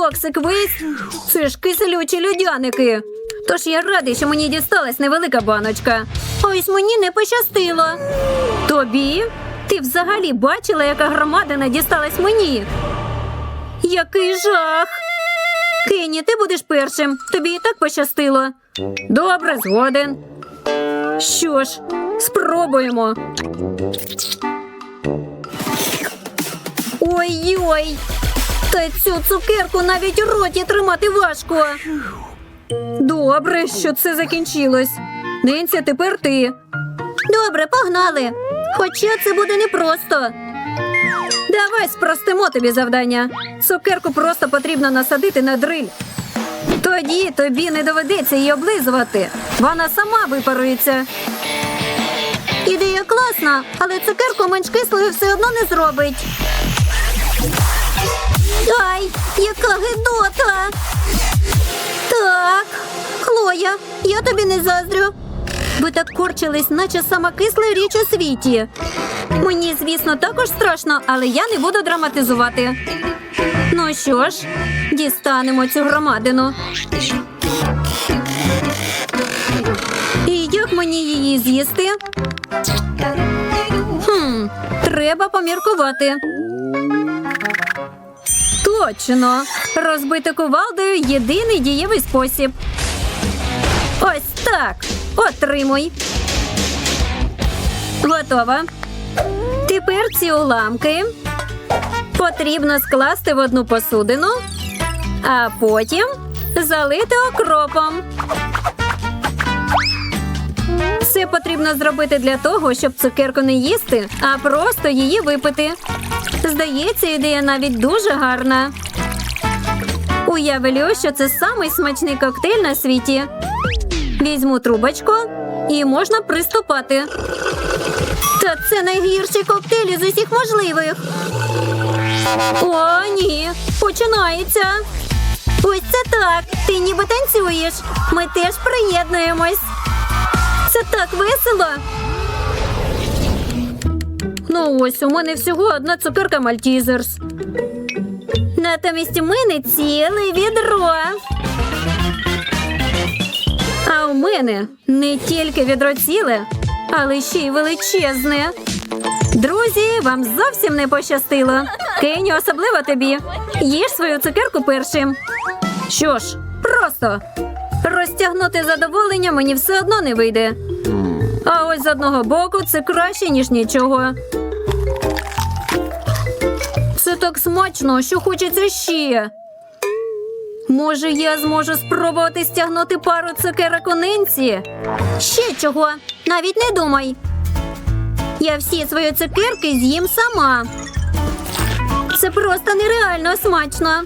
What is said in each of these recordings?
Токсик весь. Це ж киселючі людяники. Тож я радий, що мені дісталась невелика баночка. Ось мені не пощастило. Тобі? Ти взагалі бачила, яка громадина дісталась мені? Який жах! Кенні, ти будеш першим. Тобі і так пощастило. Добре, згоден. Що ж, спробуємо. Ой-ой! Та цю цукерку навіть у роті тримати важко. Добре, що це закінчилось. Ненця, тепер ти. Добре, погнали. Хоча це буде непросто. Давай спростимо тобі завдання. Цукерку просто потрібно насадити на дриль. Тоді тобі не доведеться її облизувати. Вона сама випарується. Ідея класна, але цукерку менш кислою все одно не зробить. Ай, яка гидота! Так, Хлоя, я тобі не заздрю. Ви так корчились, наче сама кисла річ у світі. Мені, звісно, також страшно, але я не буду драматизувати. Ну що ж, дістанемо цю громадину. І як мені її з'їсти? Хм, треба поміркувати. Точно. Розбити кувалдою єдиний дієвий спосіб. Ось так. Отримуй. Готова. Тепер ці уламки потрібно скласти в одну посудину, а потім залити окропом. Все потрібно зробити для того, щоб цукерку не їсти, а просто її випити. Здається, ідея навіть дуже гарна. Уявлю, що це самий смачний коктейль на світі. Візьму трубочку і можна приступати. Та це найгірший коктейль із усіх можливих. О, ні, починається. Ось це так. Ти ніби танцюєш. Ми теж приєднуємось. Це так весело. Ну ось у мене всього одна цукерка Мальтізерс. Натомість у мене ціле відро. А у мене не тільки відро ціле, але ще й величезне. Друзі, вам зовсім не пощастило. Кеню, особливо тобі. Їж свою цукерку першим. Що ж, просто розтягнути задоволення мені все одно не вийде. А ось з одного боку це краще, ніж нічого. Так смачно, що хочеться ще. Може, я зможу спробувати стягнути пару цукерок у? Ще чого? Навіть не думай. Я всі свої цукерки з'їм сама. Це просто нереально смачно.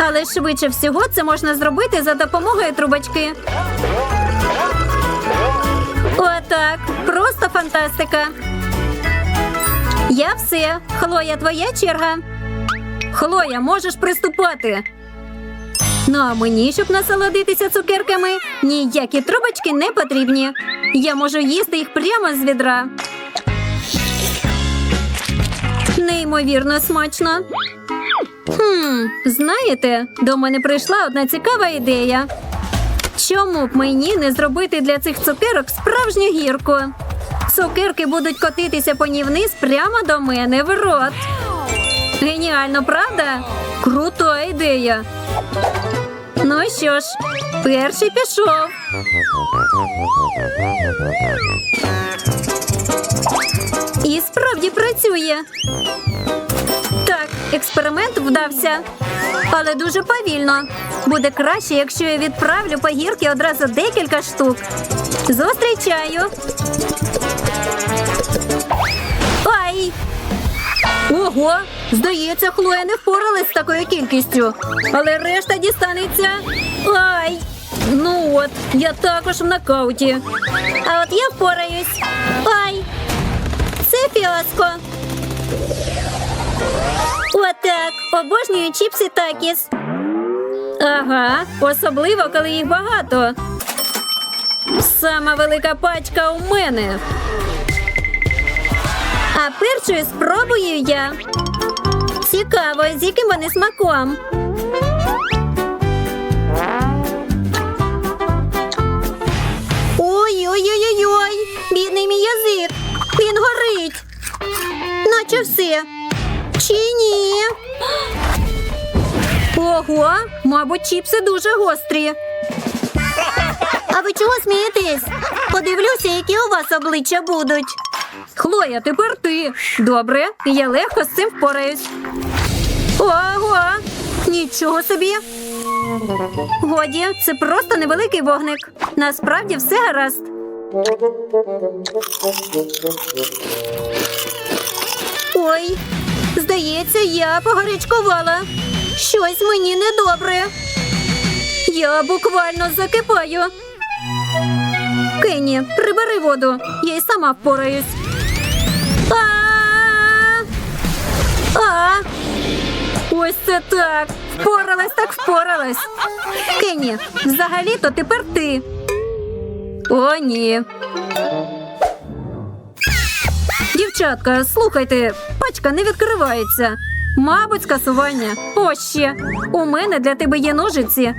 Але швидше всього це можна зробити за допомогою трубочки. Отак. Просто фантастика. Я все. Хлоя, твоя черга. Хлоя, можеш приступати. Ну а мені, щоб насолодитися цукерками, ніякі трубочки не потрібні. Я можу їсти їх прямо з відра. Неймовірно смачно. Хм, знаєте, до мене прийшла одна цікава ідея. Чому б мені не зробити для цих цукерок справжню гірку? Цукерки будуть котитися по ній вниз прямо до мене в рот. Геніально, правда? Крута ідея. Ну що ж, перший пішов. І справді працює. Так, експеримент вдався. Але дуже повільно. Буде краще, якщо я відправлю по гірки одразу декілька штук. Зустрічаю. Ай! Ого! Здається, Хлоя не впоралась з такою кількістю. Але решта дістанеться. Ай! Ну от, я також в нокауті. А от я впораюсь. Ай! Це фіаско. Отак. Обожнюю чіпси такіс. Ага, особливо, коли їх багато. Сама велика пачка у мене. А першою спробую я. Цікаво, з яким вони смаком. Ой-ой-ой-ой, Бідний мій язик. Він горить. Наче все. Чи ні? Ого, мабуть, чіпси дуже гострі. А ви чого смієтесь? Подивлюся, які у вас обличчя будуть. Хлоя, тепер ти. Добре, я легко з цим впораюсь. Ого! Нічого собі. Годі, це просто невеликий вогник. Насправді все гаразд. Ой, здається, я погарячкувала. Щось мені недобре. Я буквально закипаю. Кенні, прибери воду. Я й сама впораюсь. А! А! Ось це так. Впоралась, так впоралась. Кенні, взагалі-то тепер ти. О, ні. Дівчатка, слухайте, пачка не відкривається. Мабуть, скасування. О, ще. У мене для тебе є ножиці.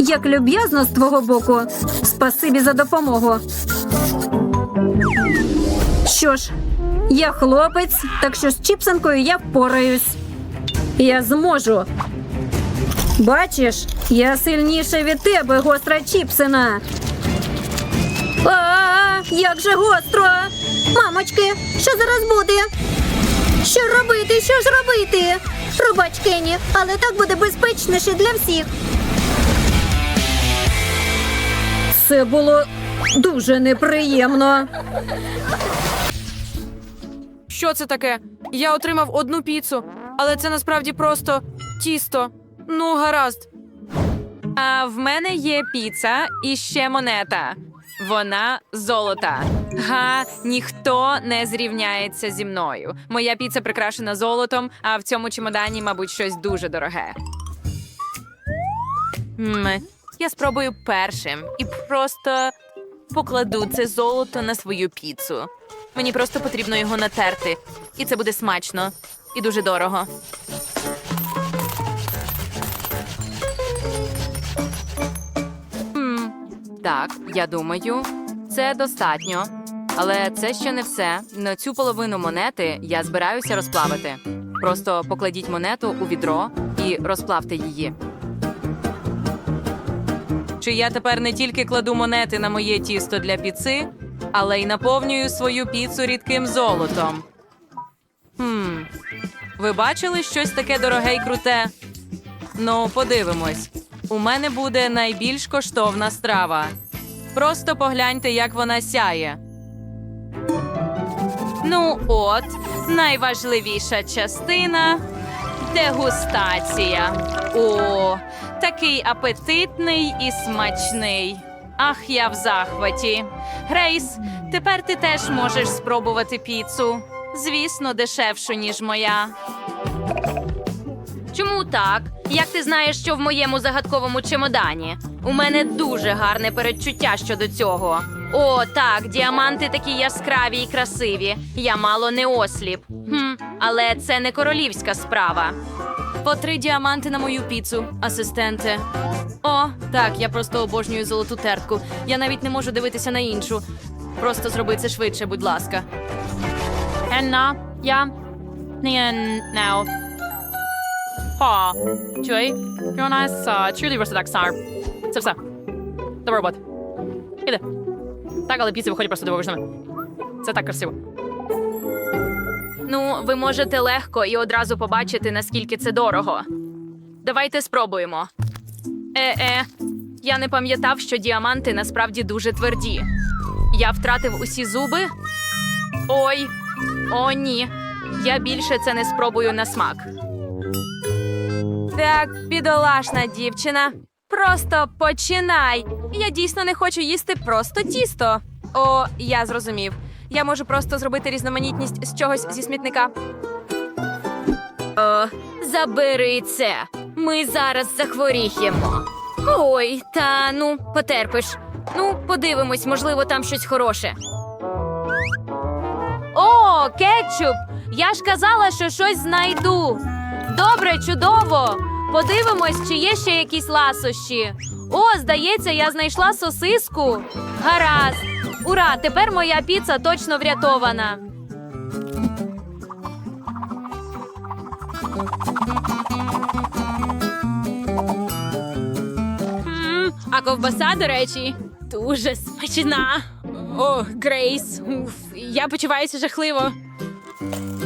Як люб'язно з твого боку. Спасибі за допомогу. Що ж, я хлопець, так що з чіпсанкою я впораюсь. Я зможу. Бачиш, я сильніша від тебе, гостра чіпсина. А, як же гостро! Мамочки, що зараз буде? Що робити? Що ж робити? Пробач, Кенні, але так буде безпечніше для всіх. Це було дуже неприємно. Що це таке? Я отримав одну піцу, але це насправді просто тісто. Ну, гаразд. А в мене є піца і ще монета. Вона золота. Га, ніхто не зрівняється зі мною. Моя піца прикрашена золотом, а в цьому чемодані, мабуть, щось дуже дороге. М, я спробую першим і просто покладу це золото на свою піцу. Мені просто потрібно його натерти, і це буде смачно і дуже дорого. Так, я думаю, це достатньо. Але це ще не все. На цю половину монети я збираюся розплавити. Просто покладіть монету у відро і розплавте її. Чи я тепер не тільки кладу монети на моє тісто для піци, але й наповнюю свою піцу рідким золотом. Хм. Ви бачили щось таке дороге й круте? Ну, подивимось. У мене буде найбільш коштовна страва. Просто погляньте, як вона сяє. Ну, от, найважливіша частина дегустація. О, такий апетитний і смачний. Ах, я в захваті. Грейс, тепер ти теж можеш спробувати піцу. Звісно, дешевшу, ніж моя. Чому так? Як ти знаєш, що в моєму загадковому чемодані? У мене дуже гарне передчуття щодо цього. О, так, діаманти такі яскраві і красиві. Я мало не осліп. Хм, але це не королівська справа. По три діаманти на мою піцу, асистенте. О, так, я просто обожнюю золоту тертку. Я навіть не можу дивитися на іншу. Просто зроби це швидше, будь ласка. Енна, я. Now. Па. Чуй? У нас чулі версидак сар. Це все. Добре робот. Іди. Так, але піци виходять просто дивовижними. Це так красиво. Ну, ви можете легко і одразу побачити, наскільки це дорого. Давайте спробуємо. Е-е, я не пам'ятав, що діаманти насправді дуже тверді. Я втратив усі зуби. Ой, о, ні. Я більше це не спробую на смак. Так, бідолашна дівчина. Просто починай. Я дійсно не хочу їсти просто тісто. О, я зрозумів. Я можу просто зробити різноманітність з чогось зі смітника. О, забери це. Ми зараз захворіємо. Ой, та ну, потерпиш. Ну, подивимось, можливо, там щось хороше. О, кетчуп! Я ж казала, що щось знайду. Добре, чудово. Подивимось, чи є ще якісь ласощі. О, здається, я знайшла сосиску. Гаразд. Ура! Тепер моя піца точно врятована. М, А ковбаса, до речі, дуже смачна. О, Грейс, уф, я почуваюся жахливо.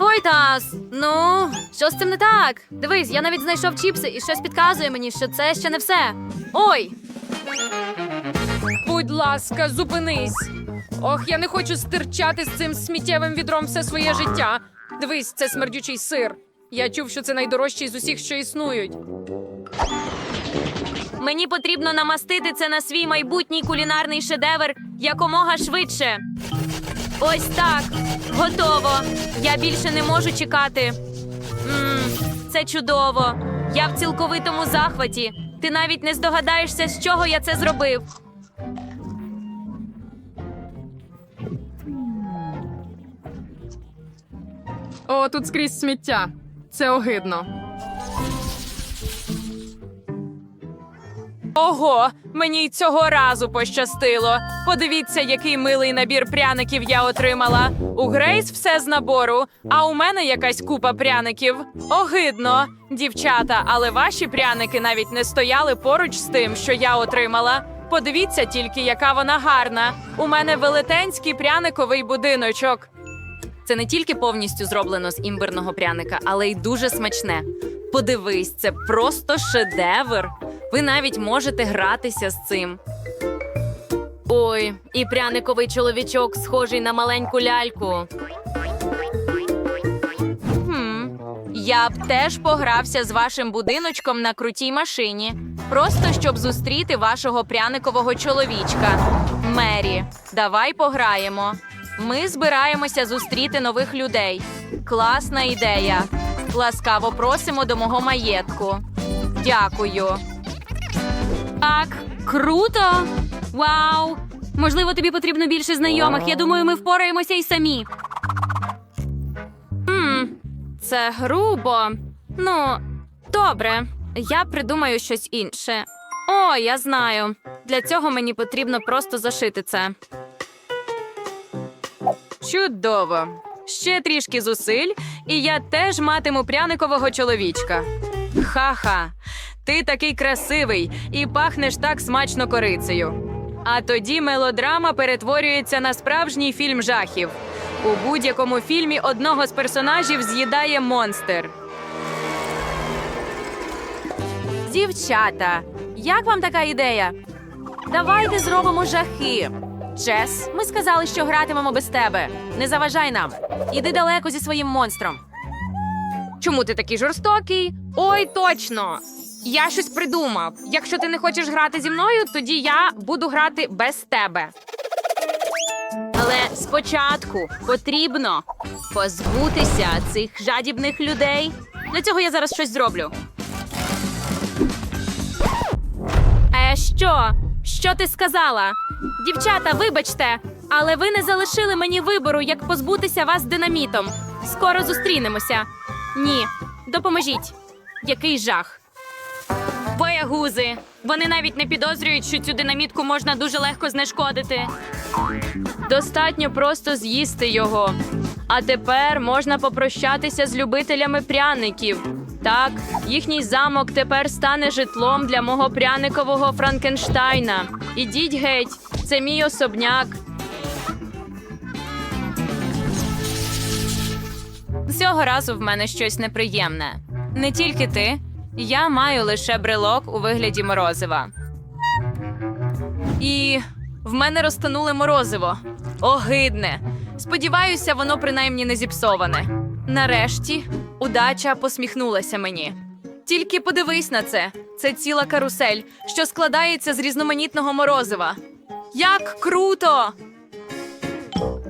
Ой, Тас, ну, що з цим не так? Дивись, я навіть знайшов чіпси і щось підказує мені, що це ще не все. Ой! Будь ласка, зупинись. Ох, я не хочу стирчати з цим сміттєвим відром все своє життя. Дивись, це смердючий сир. Я чув, що це найдорожчий з усіх, що існують. Мені потрібно намастити це на свій майбутній кулінарний шедевр якомога швидше. Ось так. Готово. Я більше не можу чекати. Мм, це чудово. Я в цілковитому захваті. Ти навіть не здогадаєшся, з чого я це зробив. О, тут скрізь сміття. Це огидно. Ого, мені й цього разу пощастило. Подивіться, який милий набір пряників я отримала. У Грейс все з набору, а у мене якась купа пряників. Огидно, дівчата, але ваші пряники навіть не стояли поруч з тим, що я отримала. Подивіться тільки, яка вона гарна. У мене велетенський пряниковий будиночок. Це не тільки повністю зроблено з імбирного пряника, але й дуже смачне. Подивись, це просто шедевр. Ви навіть можете гратися з цим. Ой, і пряниковий чоловічок схожий на маленьку ляльку. Хм, я б теж погрався з вашим будиночком на крутій машині, просто щоб зустріти вашого пряникового чоловічка. Мері, давай пограємо. Ми збираємося зустріти нових людей. Класна ідея. Ласкаво просимо до мого маєтку. Дякую. Так, круто! Вау! Можливо, тобі потрібно більше знайомих. Я думаю, ми впораємося й самі. Хм, це грубо. Ну, добре. Я придумаю щось інше. О, я знаю. Для цього мені потрібно просто зашити це. Чудово. Ще трішки зусиль, і я теж матиму пряникового чоловічка. Ха-ха, ти такий красивий і пахнеш так смачно корицею. А тоді мелодрама перетворюється на справжній фільм жахів. У будь-якому фільмі одного з персонажів з'їдає монстр. Дівчата, як вам така ідея? Давайте зробимо жахи. Джес, ми сказали, що гратимемо без тебе. Не заважай нам. Іди далеко зі своїм монстром. Чому ти такий жорстокий? Ой, точно! Я щось придумав. Якщо ти не хочеш грати зі мною, тоді я буду грати без тебе. Але спочатку потрібно позбутися цих жадібних людей. Для цього я зараз щось зроблю. Е, що? Що ти сказала? Дівчата, вибачте, але ви не залишили мені вибору, як позбутися вас динамітом. Скоро зустрінемося. Ні, допоможіть. Який жах. Боягузи. Вони навіть не підозрюють, що цю динамітку можна дуже легко знешкодити. Достатньо просто з'їсти його. А тепер можна попрощатися з любителями пряників. Так, їхній замок тепер стане житлом для мого пряникового Франкенштайна. Ідіть геть, це мій особняк. Цього разу в мене щось неприємне. Не тільки ти, я маю лише брелок у вигляді морозива. І в мене розтануле морозиво. Огидне. Сподіваюся, воно принаймні не зіпсоване. Нарешті удача посміхнулася мені. Тільки подивись на це. Це ціла карусель, що складається з різноманітного морозива. Як круто!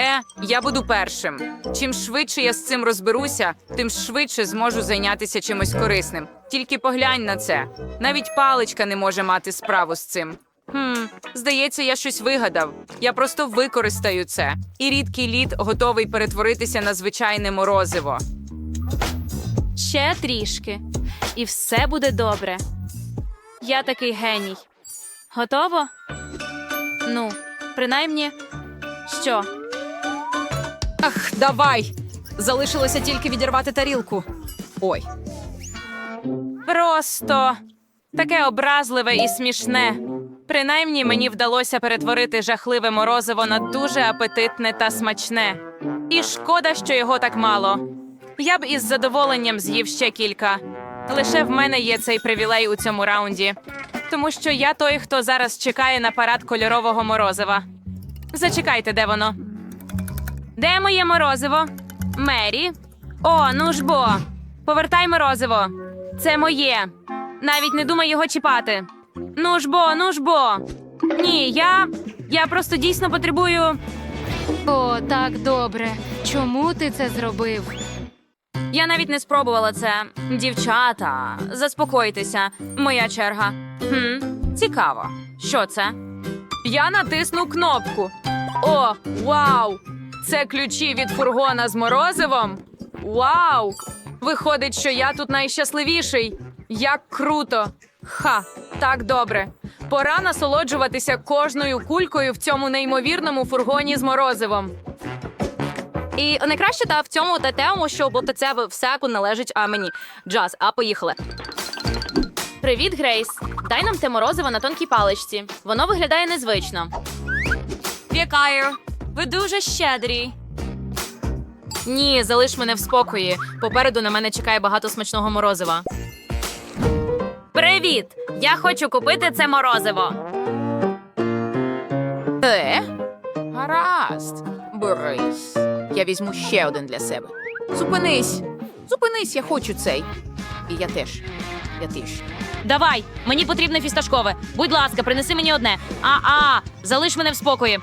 Е, я буду першим. Чим швидше я з цим розберуся, тим швидше зможу зайнятися чимось корисним. Тільки поглянь на це. Навіть паличка не може мати справу з цим. Хм, здається, я щось вигадав. Я просто використаю це. І рідкий лід готовий перетворитися на звичайне морозиво. Ще трішки, і все буде добре. Я такий геній. Готово? Ну, принаймні, Що? Ах, давай! Залишилося тільки відірвати тарілку. Ой. Просто таке образливе і смішне. Принаймні мені вдалося перетворити жахливе морозиво на дуже апетитне та смачне. І шкода, що його так мало. Я б із задоволенням з'їв ще кілька. Лише в мене є цей привілей у цьому раунді, тому що я той, хто зараз чекає на парад кольорового морозива. Зачекайте, де воно? Де моє морозиво? Мері? О, ну ж бо. Повертай морозиво. Це моє. Навіть не думай його чіпати. Ну ж бо, ну ж бо. Ні, я. Я просто дійсно потребую. О, так добре. Чому ти це зробив? Я навіть не спробувала це. Дівчата, заспокойтеся. Моя черга. Хм, цікаво. Що це? Я натисну кнопку. О, вау! Це ключі від фургона з морозивом. Вау! Виходить, що я тут найщасливіший. Як круто! Ха, так добре. Пора насолоджуватися кожною кулькою в цьому неймовірному фургоні з морозивом. І найкраще та в цьому та тему, що бо це все належить а мені. Джаз, а поїхали. Привіт, Грейс. Дай нам те морозиво на тонкій паличці. Воно виглядає незвично. Вікаю, ви дуже щедрі. Ні, залиш мене в спокої. Попереду на мене чекає багато смачного морозива. Привіт! Я хочу купити це морозиво. Е? Гаразд. Борис. Я візьму ще один для себе. Зупинись. Зупинись, я хочу цей. І я теж. Я теж. Давай, мені потрібне фісташкове. Будь ласка, принеси мені одне. А-а, залиш мене в спокої.